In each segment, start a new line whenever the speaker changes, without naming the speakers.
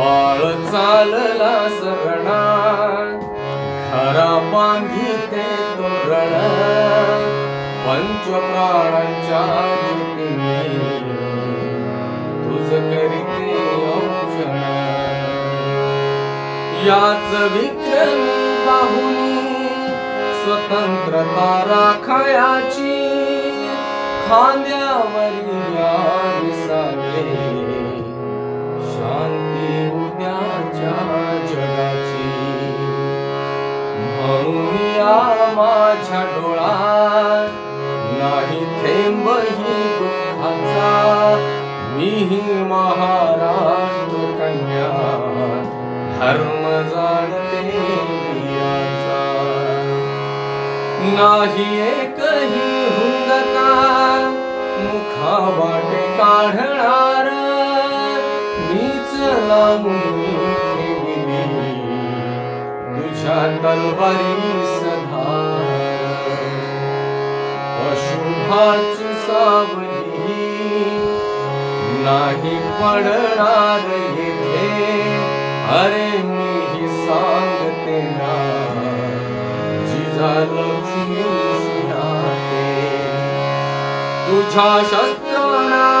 बाळ चालला सगळा. खरा बांधिते तोरण पंच प्राणांच्या ज्योतीने. तुझ करीते औषण याच विक्रमी बाहुनी स्वतंत्रता राखायाची. खांद्यावरी या विसावे. शांती उद्याच्या जगाची. म्हणून या माझ्या डोळ्यात नाही थेंब दुःखाचा. मीही महाराष्ट्र कन्या जाणते नाही एकही हुंदका मीच लावून तुझ्या तलवारी सधा अशुभाची सावली नाही पडणार येथे अरे मी सांगते ना जिजालक्ष्मी तुझ्या शस्त्रास्त्राला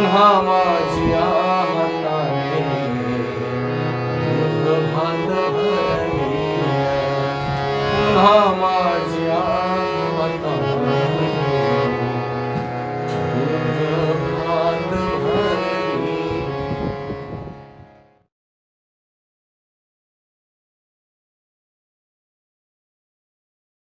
ब्रह्मा जिया